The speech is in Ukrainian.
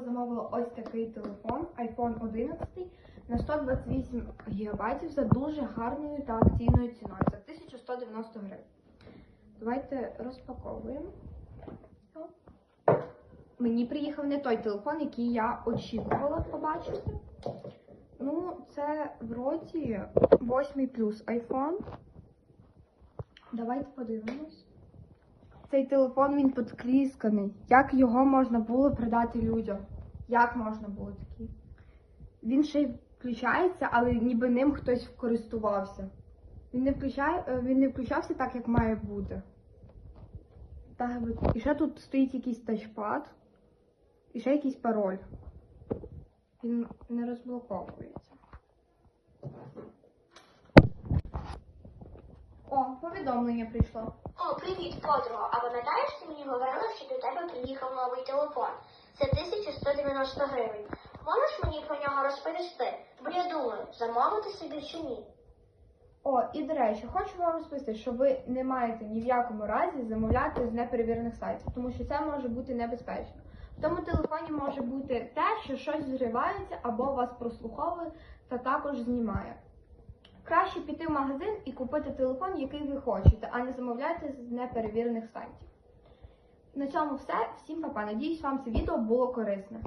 замовила, замовила ось такий телефон iPhone 11 на 128 ГБ за дуже гарною та акційною ціною за 1190 гривень. Давайте розпаковуємо. Мені приїхав не той телефон, який я очікувала побачити. Ну, це вроді 8 плюс iPhone. Давайте подивимось. Цей телефон він підклісканий. Як його можна було продати людям? Як можна було такий? Він ще й включається, але ніби ним хтось користувався. Він не включає, е, він не включався так, як має бути. Так, і ще тут стоїть якийсь тачпад, і ще якийсь пароль. Він не розблоковується. О, повідомлення прийшло. О, привіт, подруга. А пам'ятаєш, ти мені говорила, що до тебе приїхав новий телефон. Це 1190 гривень. Можеш мені про нього розповісти? Бо я думаю, замовити собі чи ні. О, і до речі, хочу вам розповісти, що ви не маєте ні в якому разі замовляти з неперевірених сайтів, тому що це може бути небезпечно. В тому телефоні може бути те, що щось зривається або вас прослуховує та також знімає. Краще піти в магазин і купити телефон, який ви хочете, а не замовляти з неперевірених сайтів. На цьому все. Всім па-па. Надіюсь, вам це відео було корисне.